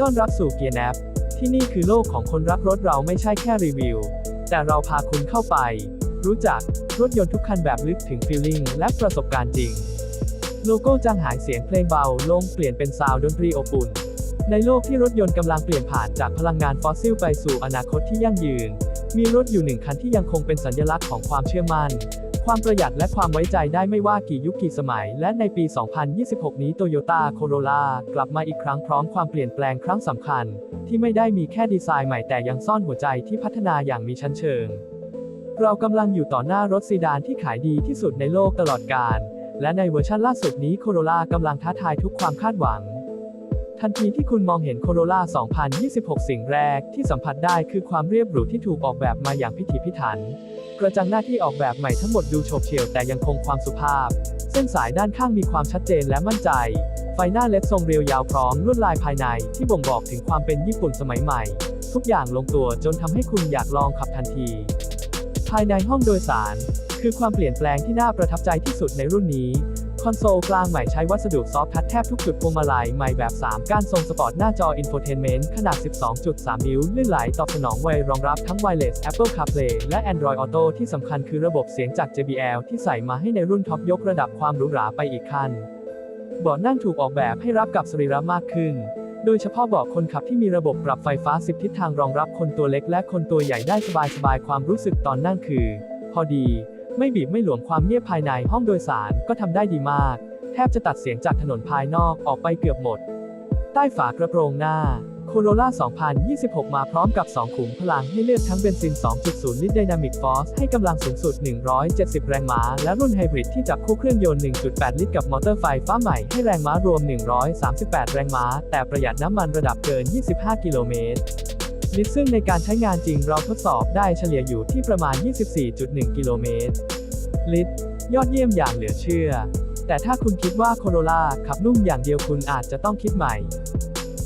ต้อนรับสู่เกียร์แนที่นี่คือโลกของคนรักรถเราไม่ใช่แค่รีวิว แต่เราพาคุณเข้าไป รู้จักรถยนต์ทุกคันแบบลึกถึงฟีลลิ่งและประสบการณ์จริง โลโก้จางหายเสียงเพลงเบาลงเปลี่ยนเป็นซาวด์ดนตรีอบอุ่น ในโลกที่รถยนต์กำลังเปลี่ยนผ่านจากพลังงานฟอสซิลไปสู่อนาคตที่ยั่งยืน มีรถอยู่หนึ่งคันที่ยังคงเป็นสัญลักษณ์ของความเชื่อมั่น ความประหยัดและความไว้ใจได้ไม่ว่ากี่ยุคกี่สมัย และในปี 2026 นี้ Toyota Corolla กลับมาอีกครั้งพร้อมความเปลี่ยนแปลงครั้งสำคัญ ที่ไม่ได้มีแค่ดีไซน์ใหม่แต่ยังซ่อนหัวใจที่พัฒนาอย่างมีชั้นเชิง เรากำลังอยู่ต่อหน้ารถซีดานที่ขายดีที่สุดในโลกตลอดกาลและในเวอร์ชันล่าสุดนี้ Corolla กำลังท้าทายทุกความคาดหวัง ทันทีที่คุณมองเห็น Corolla 2026 สิ่งแรกที่สัมผัสได้คือความเรียบหรูที่ถูกออกแบบมาอย่างพิถีพิถัน กระจังหน้าที่ออกแบบใหม่ทั้งหมดดูโฉบเฉี่ยวแต่ยังคงความสุภาพ เส้นสายด้านข้างมีความชัดเจนและมั่นใจ ไฟหน้าเล็ดทรงเรียวยาวพร้อมลวดลายภายในที่บ่งบอกถึงความเป็นญี่ปุ่นสมัยใหม่ ทุกอย่างลงตัวจนทำให้คุณอยากลองขับทันที ภายในห้องโดยสาร คือความเปลี่ยนแปลงที่น่าประทับใจที่สุดในรุ่นนี้ อนโซลกลางใหม่ใช้วัสดุซอฟต์ทัชแทบทุกจุดพวงมาลัยใหม่แบบ 3 ก้านทรงสปอร์ตหน้าจออินโฟเทนเมนต์ขนาด 12.3 นิ้ว ลื่นไหลตอบสนองไวรองรับทั้ง Wireless Apple CarPlay และ Android Auto ที่สำคัญคือระบบเสียงจาก JBL ที่ใส่มาให้ในรุ่นท็อปยกระดับความหรูหราไปอีกขั้นเบาะนั่งถูกออกแบบให้รับกับสรีระมากขึ้น โดยเฉพาะเบาะคนขับที่มีระบบปรับไฟฟ้า 10 ทิศทางรองรับคนตัวเล็กและคนตัวใหญ่ได้สบายๆ ความรู้สึกตอนนั่งคือ พอดี ไม่บีบไม่หลวมความเงียบภายในห้องโดยสารก็ทำได้ดีมาก แทบจะตัดเสียงจากถนนภายนอกออกไปเกือบหมด ใต้ฝากระโปรงหน้า Corolla 2026 มาพร้อมกับ 2 ขุมพลังให้เลือกทั้งเบนซิน 2.0 ลิตร Dynamic Force ให้กำลังสูงสุด 170 แรงม้า และรุ่นไฮบริดที่จับคู่เครื่องยนต์ 1.8 ลิตรกับมอเตอร์ไฟฟ้าใหม่ให้แรงม้ารวม 138 แรงม้า แต่ประหยัดน้ำมันระดับเกิน 25 กิโลเมตร ลิตรซึ่งในการใช้งานจริงเราทดสอบได้เฉลี่ยอยู่ที่ประมาณ 24.1 กิโลเมตร ลิตรยอดเยี่ยมอย่างเหลือเชื่อ แต่ถ้าคุณคิดว่า Corolla ขับนุ่มอย่างเดียวคุณอาจจะต้องคิดใหม่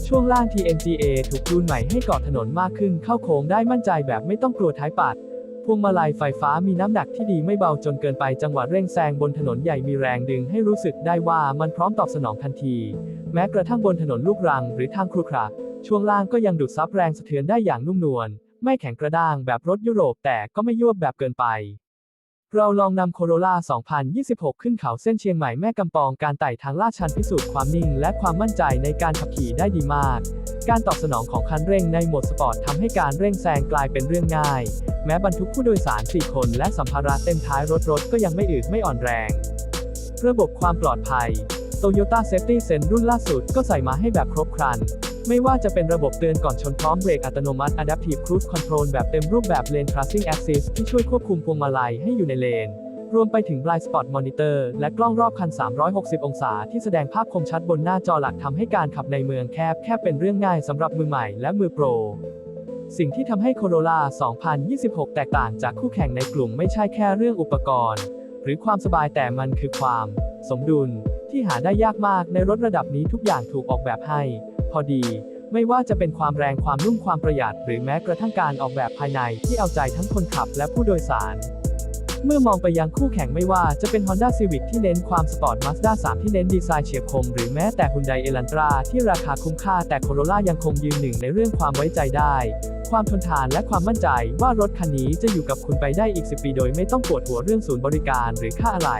ช่วงล่าง TNGA ถูกจูนใหม่ให้เกาะถนนมากขึ้นเข้าโค้งได้มั่นใจแบบไม่ต้องกลัวท้ายปัด พวงมาลัยไฟฟ้ามีน้ำหนักที่ดีไม่เบาจนเกินไปจังหวะเร่งแซงบนถนนใหญ่มีแรงดึงให้รู้สึกได้ว่ามันพร้อมตอบสนองทันที แม้กระทั่งบนถนนลูกรังหรือทางครุขระ ช่วงล่างก็ยังดูดซับแรงสะเทือนได้อย่างนุ่มนวล ไม่แข็งกระด้างแบบรถยุโรปแต่ก็ไม่ยวบแบบเกินไป เราลองนำโคโรล่า 2026 ขึ้นเขาเส้นเชียงใหม่แม่กำปองการไต่ทางลาดชันพิสูจน์ความนิ่งและความมั่นใจในการขับขี่ได้ดีมาก การตอบสนองของคันเร่งในโหมดสปอร์ตทำให้การเร่งแซงกลายเป็นเรื่องง่าย แม้บรรทุกผู้โดยสาร 4 คนและสัมภาระเต็มท้ายรถรถก็ยังไม่อืดไม่อ่อนแรง ระบบความปลอดภัย Toyota Safety Sense รุ่นล่าสุดก็ใส่มาให้แบบครบครัน ไม่ว่าจะเป็นระบบเตือนก่อนชนพร้อมเบรกอัตโนมัติ Adaptive Cruise Control แบบเต็มรูปแบบ Lane Tracing Assist ที่ช่วยควบคุมพวงมาลัยให้อยู่ในเลน รวมไปถึง Blind Spot Monitor และกล้องรอบคัน 360 องศา ที่แสดงภาพคมชัดบนหน้าจอหลักทำให้การขับในเมืองแคบแค่เป็นเรื่องง่ายสำหรับมือใหม่และมือโปร สิ่งที่ทำให้ Corolla 2026 แตกต่างจากคู่แข่งในกลุ่มไม่ใช่แค่เรื่องอุปกรณ์ หรือความสบายแต่มันคือความ สมดุลที่หาได้ยากมากในรถระดับนี้ทุกอย่างถูกออกแบบให้ พอดี ไม่ว่าจะเป็นความแรงความนุ่มความประหยัด หรือแม้กระทั่งการออกแบบภายในที่เอาใจทั้งคนขับและผู้โดยสาร เมื่อมองไปยังคู่แข่งไม่ว่าจะเป็น Honda Civic ที่เน้นความสปอร์ต Mazda 3 ที่เน้นดีไซน์เฉียบคม หรือแม้แต่ Hyundai Elantra ที่ราคาคุ้มค่าแต่ Corolla ยังคงยืนหนึ่งในเรื่องความไว้ใจได้ ความทนทานและความมั่นใจว่ารถคันนี้จะอยู่กับคุณไปได้อีก 10 ปีโดยไม่ต้องปวดหัวเรื่องศูนย์บริการหรือค่าอะไหล่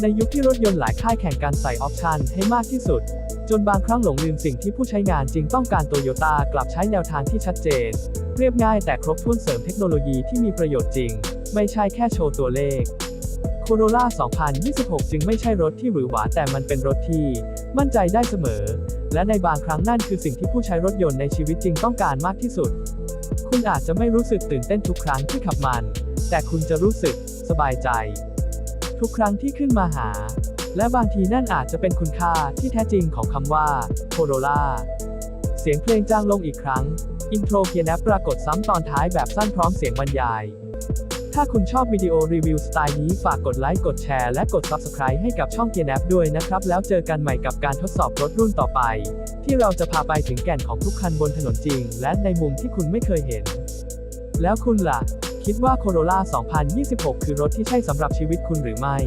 ในยุคที่รถยนต์หลายค่ายแข่งการใส่ออปชันให้มากที่สุด จนบางครั้งหลงลืมสิ่งที่ผู้ใช้งานจริงต้องการโตโยต้ากลับใช้แนวทางที่ชัดเจน เรียบง่ายแต่ครบถ้วนเสริมเทคโนโลยีที่มีประโยชน์จริง ไม่ใช่แค่โชว์ตัวเลข Corolla 2026 จึงไม่ใช่รถที่หวือหวาแต่มันเป็นรถที่ มั่นใจได้เสมอ และในบางครั้งนั่นคือสิ่งที่ผู้ใช้รถยนต์ในชีวิตจริงต้องการมากที่สุด คุณอาจจะไม่รู้สึกตื่นเต้นทุกครั้งที่ขับมัน แต่คุณจะรู้สึก สบายใจ ทุกครั้งที่ขึ้นมาหา และบางทีนั่นอาจจะเป็นคุณค่าที่แท้จริงของคำว่า Corolla เสียงเพลงจางลงอีกครั้ง อินโทรเกียร์แนปปรากฏซ้ำตอนท้ายแบบสั้นพร้อมเสียงบรรยาย ถ้าคุณชอบวิดีโอรีวิวสไตล์นี้ฝากกดไลค์กดแชร์และกด Subscribe ให้กับช่องเกียร์แนปด้วยนะครับ แล้วเจอกันใหม่กับการทดสอบรถรุ่นต่อไป ที่เราจะพาไปถึงแก่นของทุกคันบนถนนจริง และในมุมที่คุณไม่เคยเห็น แล้วคุณล่ะ คิดว่า Corolla 2026 คือรถที่ใช่สำหรับชีวิตคุณหรือไม่